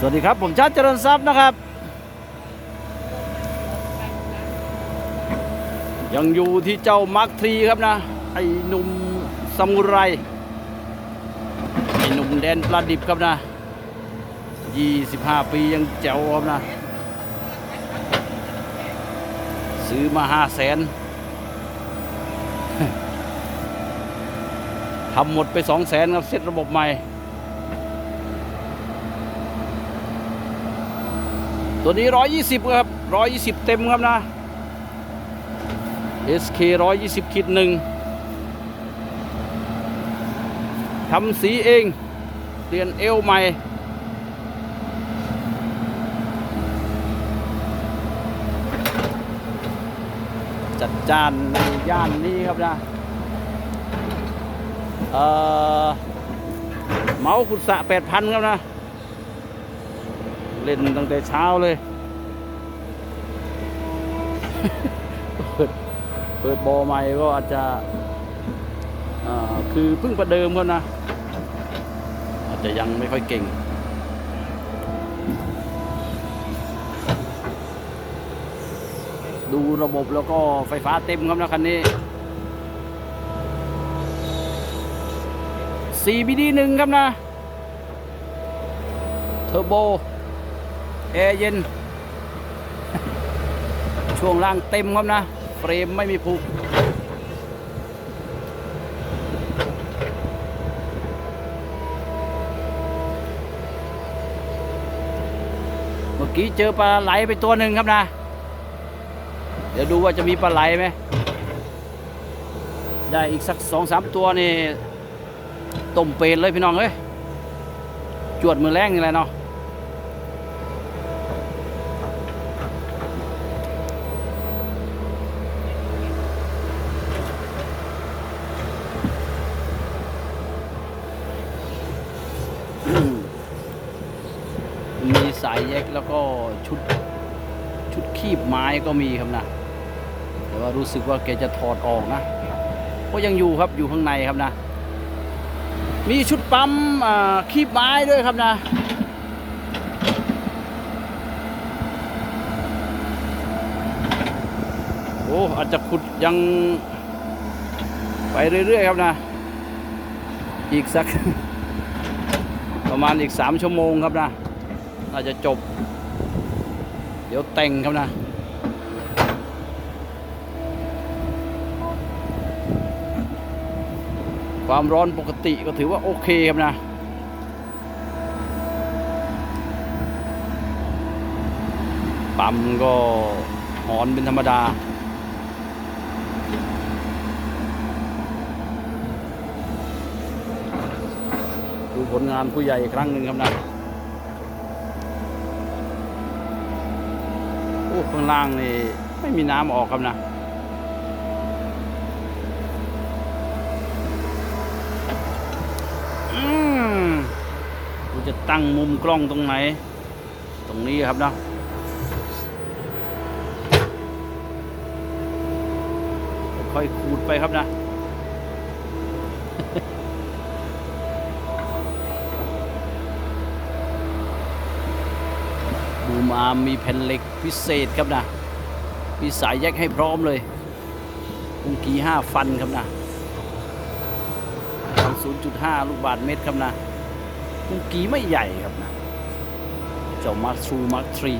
สวัสดีครับ ผมชาติเจริญทรัพย์นะครับ ยังอยู่ที่เจ้ามาร์คทรีครับนะ ไอ้หนุ่มซามูไร ไอ้หนุ่มแดนปลาดิบครับนะ 25 ปียังแจ๋วครับนะ ซื้อมา5 0 0แสนทำหมดไป2 0 0แสนครับเซ็ตระบบใหม่ ตัวนี้ 120 ครับ 120 เต็มครับนะ SK 120คิดหนึ่งทำสีเองเปลี่ยนเอวใหม่จัดจานในย่านนี้ครับนะ เอ่อ เมาขุดสะ8,000ครับนะ เล่นตั้งแต่เช้าเลย เปิดเปิดบอใหม่ก็อาจจะอ่าคือเพิ่งประเดิมก็นะ อาจจะยังไม่ค่อยเก่งดูระบบแล้วก็ไฟฟ้าเต็มครับนะคันนี้ CBD หนึ่งครับนะ เทอร์โบ แอร์เย็น ช่วงล่างเต็มครับนะ เฟรมไม่มีผูกเมื่อกี้เจอปลาไหลไปตัวหนึ่งครับนะ เดี๋ยวดูว่าจะมีปลาไหลไหม ได้อีกสักสองสามตัวนี่ต้มเป็ดเลยพี่น้องเอ้ย จวดมือแรงนี่แหละเนาะ สายแยกแล้วก็ชุดชุดคีบไม้ก็มีครับนะแต่ว่ารู้สึกว่าแกจะถอดออกนะก็ยังอยู่ครับอยู่ข้างในครับนะ มีชุดปั๊มคีบไม้ด้วยครับนะโอ้อาจจะขุดยังไปเรื่อยๆครับนะ อีกสักประมาณอีกสามชั่วโมงครับนะ น่าจะจบ เดี๋ยวแต่งครับนะ ความร้อนปกติก็ถือว่าโอเคครับนะปั๊มก็หอนเป็นธรรมดา ดูผลงานผู้ใหญ่อีกครั้งหนึ่งครับนะ อ้ข้างล่างนี่ไม่มีน้ำออกครับนะอืมกูจะตั้งมุมกล้องตรงไหน ตรงนี้ครับนะค่อยขูดไปครับนะ อาร์มมีแผ่นเหล็กพิเศษครับนะ มีสายแยกให้พร้อมเลยกุงกีห้าฟันครับนะทำ0.5 ลูกบาทเมตรครับนะกุงกีไม่ใหญ่ครับนะ เจ้ามาทรูมาทรี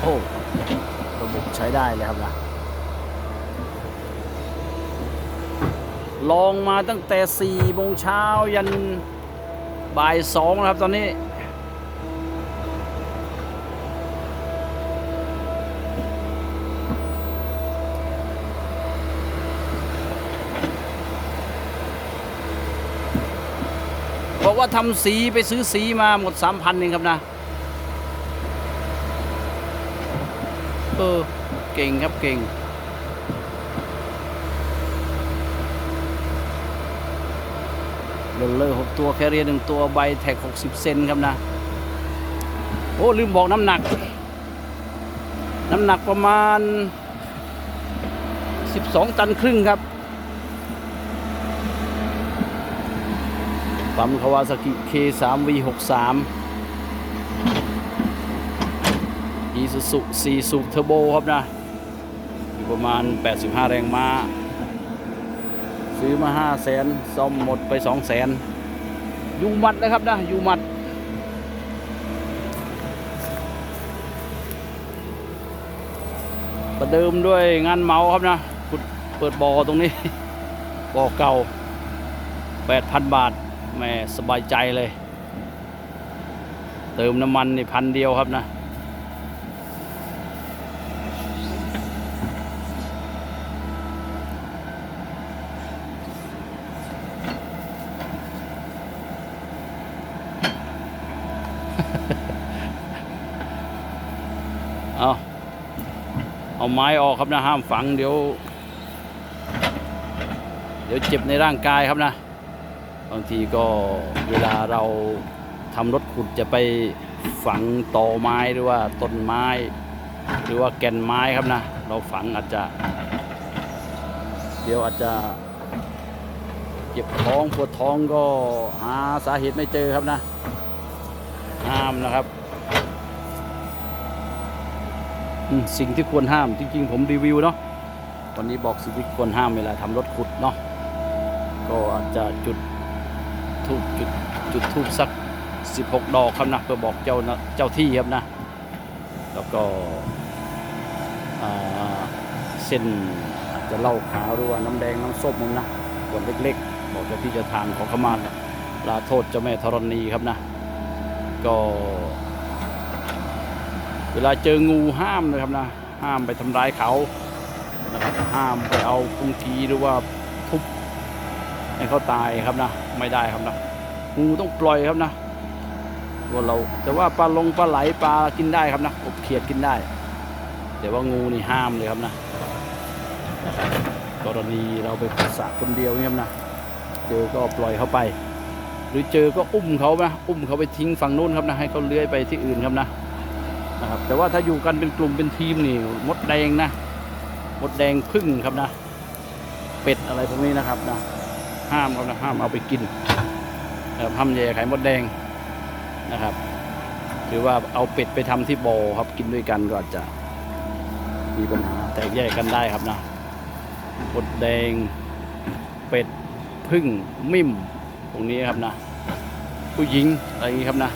โอ้ระบบใช้ได้เลยครับนะลองมาตั้งแต่4โมงเช้ายัน บ่ายสองนะครับตอนนี้ บอกว่าทำสีไปซื้อสีมาหมดสามพันเองครับนะ เออ เก่งครับเก่ง เลนเลอร์หกตัวแคเรียหนึ่งตัวใบแท็กหกสิบเซนครับนะ โอ้ ลืมบอกน้ำหนัก น้ำหนักประมาณ 12 ตันครึ่งครับปั๊มคาวาซากิ K3V63 อีซูซุ4สูบเทอร์โบครับนะ อยู่ประมาณ 85 แรงม้า ซื้อมา5 0 0แสนซ่อมหมดไป2 0 0แสนอยู่มัดนะครับนะอยู่มัดประเดิมด้วยงานเมาครับนะขุดเปิดบ่อตรงนี้ บ่อเก่า 8,000 บาทแหม่สบายใจเลย เติมน้ำมันนี่พันเดียวครับนะ เอาไม้ออกครับนะห้ามฝังเดี๋ยว เดี๋ยวเจ็บในร่างกายครับนะ บางทีก็เวลาเราทำรถขุดจะไปฝังตอไม้หรือว่าต้นไม้ หรือว่าแก่นไม้ครับนะ เราฝังอาจจะ เดี๋ยวอาจจะเจ็บท้องปวดท้องก็หาสาเหตุไม่เจอครับนะ ห้ามนะครับ อืม สิ่งที่ควรห้ามจริงๆผมรีวิวเนาะวันนี้บอกสิ่งที่ควรห้ามเวลาทำรถขุดเนาะก็อาจจะจุดทูบจุดจุดทูบสัก 16 ดอกครับนะเพื่อบอกเจ้านะเจ้าที่ครับนะ แล้วก็เส้นอาจจะเหล้าขาวหรือว่าน้ำแดงน้ำส้มมั้งนะขวดเล็กๆ บอกเจ้าที่เจะทางของขมาลาโทษเจ้าแม่ธรณีครับนะ ก็ เวลาเจองูห้ามนะครับนะห้ามไปทำร้ายเขานะครับห้ามไปเอาพุงทีหรือว่าทุบให้เขาตายครับนะไม่ได้ครับนะงูต้องปล่อยครับนะว่าเราแต่ว่าปลาลงปลาไหลปลากินได้ครับนะกบเขียดกินได้ แต่ว่างูนี่ห้ามเลยครับนะกรณีเราไปสระคนเดียวนี่ครับนะเจอก็ปล่อยเขาไป หรือเจอก็อุ้มเขานะอุ้มเขาไปทิ้งฝั่งนู้นครับนะให้เขาเลื้อยไปที่อื่นครับนะ นะครับ แต่ว่าถ้าอยู่กันเป็นกลุ่มเป็นทีมนี่มดแดงนะมดแดงพึ่งครับนะ เป็ดอะไรพวกนี้นะครับนะห้ามครับนะห้ามเอาไปกินนะครับห้ามแย่ไข่มดแดงนะครับหรือว่าเอาเป็ดไปทำที่บ่อครับกินด้วยกันก็อาจจะมีปัญหาแตกแยกกันได้ครับนะมดแดงเป็ดพึ่งมิ่มพวกนี้ครับนะ ผู้หญิงอะไรอย่างนี้ครับนะ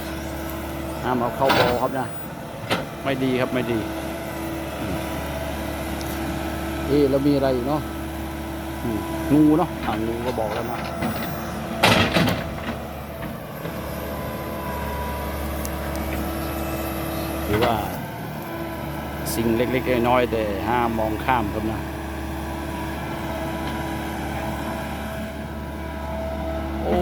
ห้ามเอาเข้าบ่อครับนะ ไม่ดีครับไม่ดีอืมเอ๊ะแล้วมีอะไรอีกเนาะอืมงูเนาะอ่างูก็บอกแล้วนะหรือว่าสิ่งเล็กๆน้อยๆแต่ห้ามมองข้ามครับนะโอ้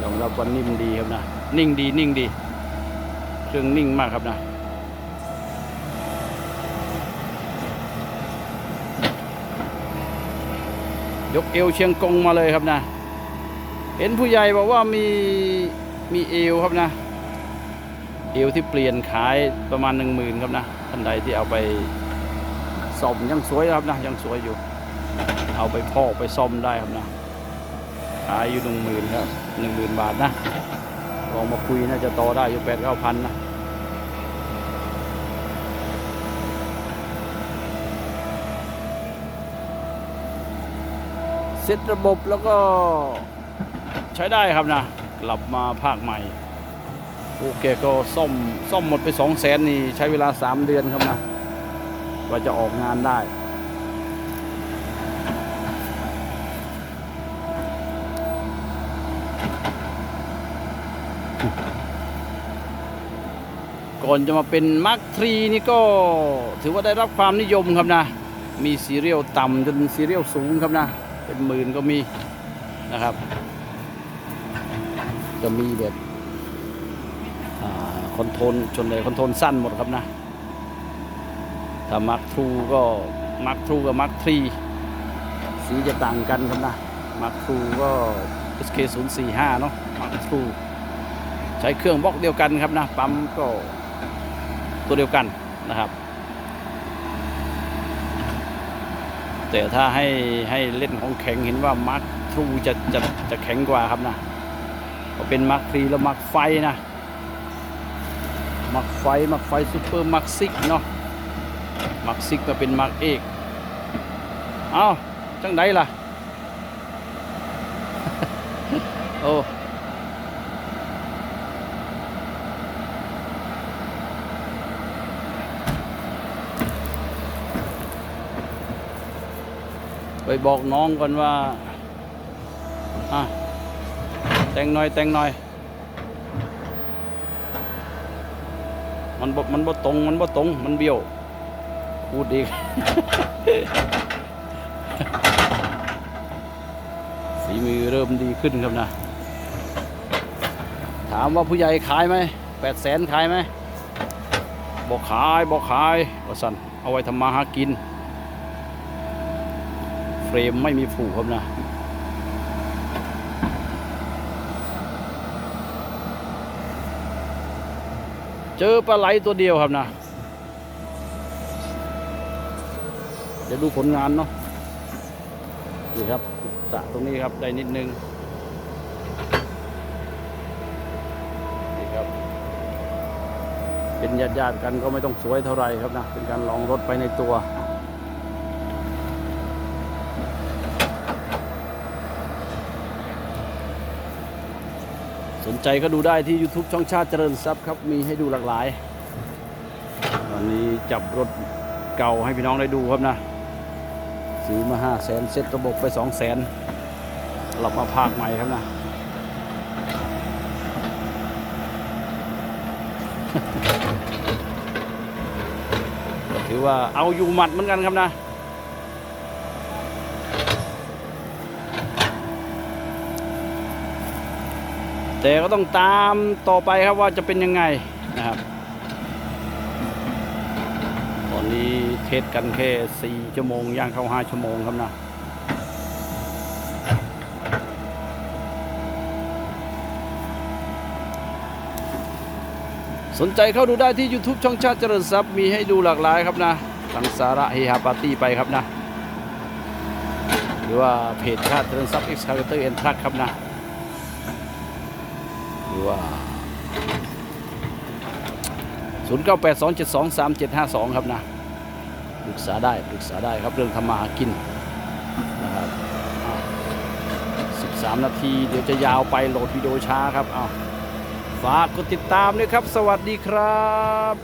ยอมรับว่านิ่มดีครับนะ นิ่งดีนิ่งดี เครื่องนิ่งมากครับนะ ยกเอวเชียงกงมาเลยครับนะ เห็นผู้ใหญ่บอกว่ามีมีเอวครับนะ เอวที่เปลี่ยนขายประมาณหนึ่งหมื่นครับนะท่านใดที่เอาไปซ่อมยังสวยครับนะยังสวยอยู่ เอาไปพอกไปซ่อมได้ครับนะขายอยู่หนึ่งหมื่นครับหนึ่งหมื่นบาทนะลองมาคุยน่าจะต่อได้อยู่แปดเก้าพันนะ เซตระบบแล้วก็ใช้ได้ครับนะ กลับมาภาคใหม่โอเคก็ซ่อมซ่อมหมดไปสองแสนนี่ใช้เวลาสามเดือนครับนะกว่าจะออกงานได้ก่อนจะมาเป็นมาร์คทรีนี่ก็ถือว่าได้รับความนิยมครับนะ มีซีเรียลต่ำจนซีเรียลสูงครับนะ เป็นหมื่นก็มีนะครับ จะมีแบบคอนโทรลชนเลยคอนโทรลสั้นหมดครับนะ ถ้ามาร์คทูก็มาร์คทูกับมาร์คทรีสีจะต่างกันครับนะมาร์คทูก็ SK 0 4 5 เนาะมาร์คทูใช้เครื่องบล็อกเดียวกันครับนะ ปั๊มก็ตัวเดียวกันนะครับ แต่ถ้าให้ให้เล่นของแข็งเห็นว่ามาร์คทรูจะจะจะแข็งกว่าครับนะก็เป็นมักฟรีแล้วมักไฟนะมักไฟมักไฟซูเปอร์มักซิกเนาะมักซิกมาเป็นมักเอกเอาจังไดล่ะ โอ้ ไปบอกน้องก่อนว่าอะแต่งหน่อยแต่งหน่อย มันบ่มันบ่ตรงมันบ่ตรงมันเบี้ยวพูดอีกฝีมือเริ่มดีขึ้นครับนะ ถามว่าผู้ใหญ่ขายไหมแปดแสนขายไหมบอกขายบอกขายว่าสันเอาไว้ทำมาหากิน เฟรมไม่มีผูกครับนะเจอปลาไหลตัวเดียวครับนะ เดี๋ยวดูผลงานเนาะนี่ครับสะตรงนี้ครับได้นิดนึงนี่ครับ เป็นญาติๆกันก็ไม่ต้องสวยเท่าไรครับนะ เป็นการลองรถไปในตัว ใจก็ดูได้ที่ YouTube ช่องชาติเจริญทรัพย์ครับ มีให้ดูหลากหลายวันนี้จับรถเก่าให้พี่น้องได้ดูครับนะ ซื้อมาห้าแสนเซ็ตระบบไปสองแสนหลับมาภาคใหม่ครับนะ ถือว่าเอาอยู่หมัดเหมือนกันครับนะ แต่ก็ต้องตามต่อไปครับว่าจะเป็นยังไงนะครับ ตอนนี้เทสกันแค่ 4 ชั่วโมงย่างเข้า 5 ชั่วโมงครับนะสนใจเข้าดูได้ที่ YouTube ช่องชาติเจริญทรัพย์มีให้ดูหลากหลายครับนะทั้งสาระเฮฮาปาร์ตี้ไปครับนะ หรือว่าเพจชาติเจริญทรัพย์ Excavator and Truck ครับนะ หรือว่า0982723752ครับนะปรึกษาได้ปรึกษาได้ครับเรื่องทำมาหากินนะครับ13นาที เดี๋ยวจะยาวไปโหลดวิดีโอช้าครับเอาฝากกดติดตามด้วยครับ สวัสดีครับ